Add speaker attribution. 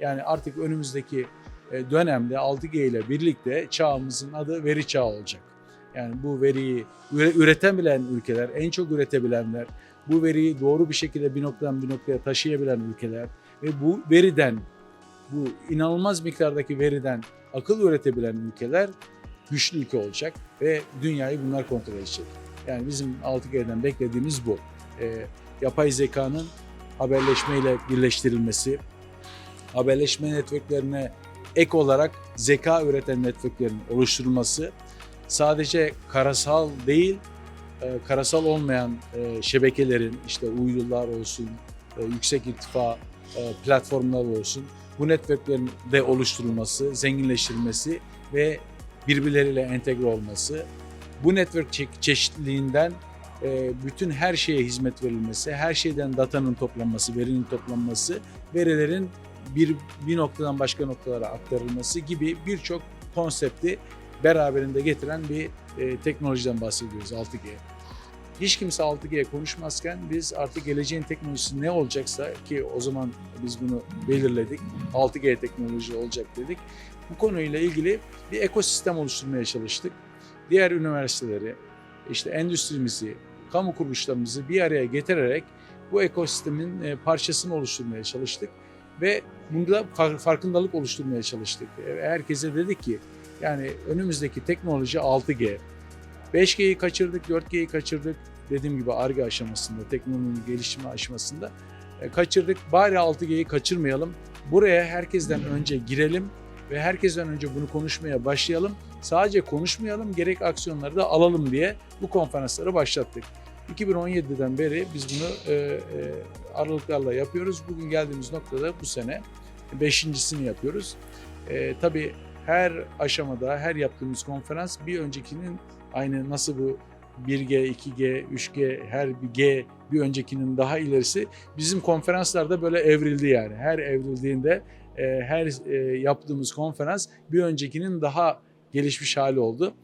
Speaker 1: Yani artık önümüzdeki e, dönemde 6G ile birlikte çağımızın adı veri çağı olacak. Yani bu veriyi üre- üretebilen ülkeler, en çok üretebilenler, bu veriyi doğru bir şekilde bir noktadan bir noktaya taşıyabilen ülkeler ve bu veriden, bu inanılmaz miktardaki veriden akıl üretebilen ülkeler güçlü ülke olacak ve dünyayı bunlar kontrol edecek. Yani bizim 6G'den beklediğimiz bu. Ee, yapay zekanın haberleşmeyle birleştirilmesi, haberleşme networklerine ek olarak zeka üreten networklerin oluşturulması, sadece karasal değil, e, karasal olmayan e, şebekelerin işte uydular olsun, e, yüksek irtifa platformlar olsun, bu networklerin de oluşturulması, zenginleştirilmesi ve birbirleriyle entegre olması, bu network çe- çeşitliliğinden bütün her şeye hizmet verilmesi, her şeyden datanın toplanması, verinin toplanması, verilerin bir, bir noktadan başka noktalara aktarılması gibi birçok konsepti beraberinde getiren bir e, teknolojiden bahsediyoruz 6G. Hiç kimse 6G konuşmazken biz artık geleceğin teknolojisi ne olacaksa ki o zaman biz bunu belirledik. 6G teknoloji olacak dedik. Bu konuyla ilgili bir ekosistem oluşturmaya çalıştık. Diğer üniversiteleri, işte endüstrimizi, kamu kuruluşlarımızı bir araya getirerek bu ekosistemin e, parçasını oluşturmaya çalıştık ve bunda far- farkındalık oluşturmaya çalıştık. E, Herkese dedik ki yani önümüzdeki teknoloji 6G. 5G'yi kaçırdık, 4G'yi kaçırdık. Dediğim gibi ARGE aşamasında, teknolojinin gelişimi aşamasında e, kaçırdık. Bari 6G'yi kaçırmayalım. Buraya herkesten önce girelim ve herkesten önce bunu konuşmaya başlayalım. Sadece konuşmayalım, gerek aksiyonları da alalım diye bu konferansları başlattık. 2017'den beri biz bunu e, e, aralıklarla yapıyoruz. Bugün geldiğimiz noktada bu sene beşincisini yapıyoruz. E, tabii her aşamada, her yaptığımız konferans bir öncekinin aynı nasıl bu 1G, 2G, 3G, her bir G bir öncekinin daha ilerisi bizim konferanslarda böyle evrildi yani. Her evrildiğinde e, her e, yaptığımız konferans bir öncekinin daha gelişmiş hali oldu.